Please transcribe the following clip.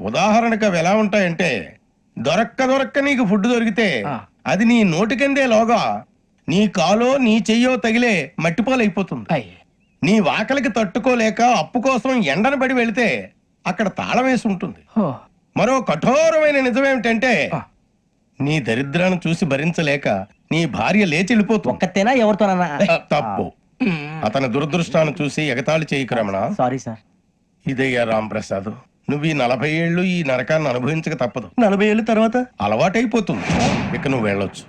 ఉదాహరణకు అవి ఎలా ఉంటాయంటే దొరక్క దొరక్క నీకు ఫుడ్ దొరికితే. అది నీ నోటికందే లోగా నీ కాలో నీ చెయ్యో తగిలే మట్టిపాలైపోతుంది. నీ వాకలికి తట్టుకోలేక అప్పు కోసం ఎండను పడి వెళితే అక్కడ తాళం వేసి ఉంటుంది. మరో కఠోరమైన నిజమేమిటంటే. నీ దరిద్రాన్ని చూసి భరించలేక నీ భార్య లేచి వెళ్ళిపోతుంది. ఒక్కతేనా ఎవరితోనన్నా? తప్పు. అతని దురదృష్టాన్ని చూసి ఎగతాళి చేయకు రమణ. Sorry sir. ఇదయ్యా రాంప్రసాద్. నువ్వు ఈ నలభై ఏళ్ళు ఈ నరకాన్ని అనుభవించక తప్పదు. నలభై ఏళ్ళ తర్వాత అలవాటైపోతుంది. ఇక నువ్వు వెళ్ళొచ్చు.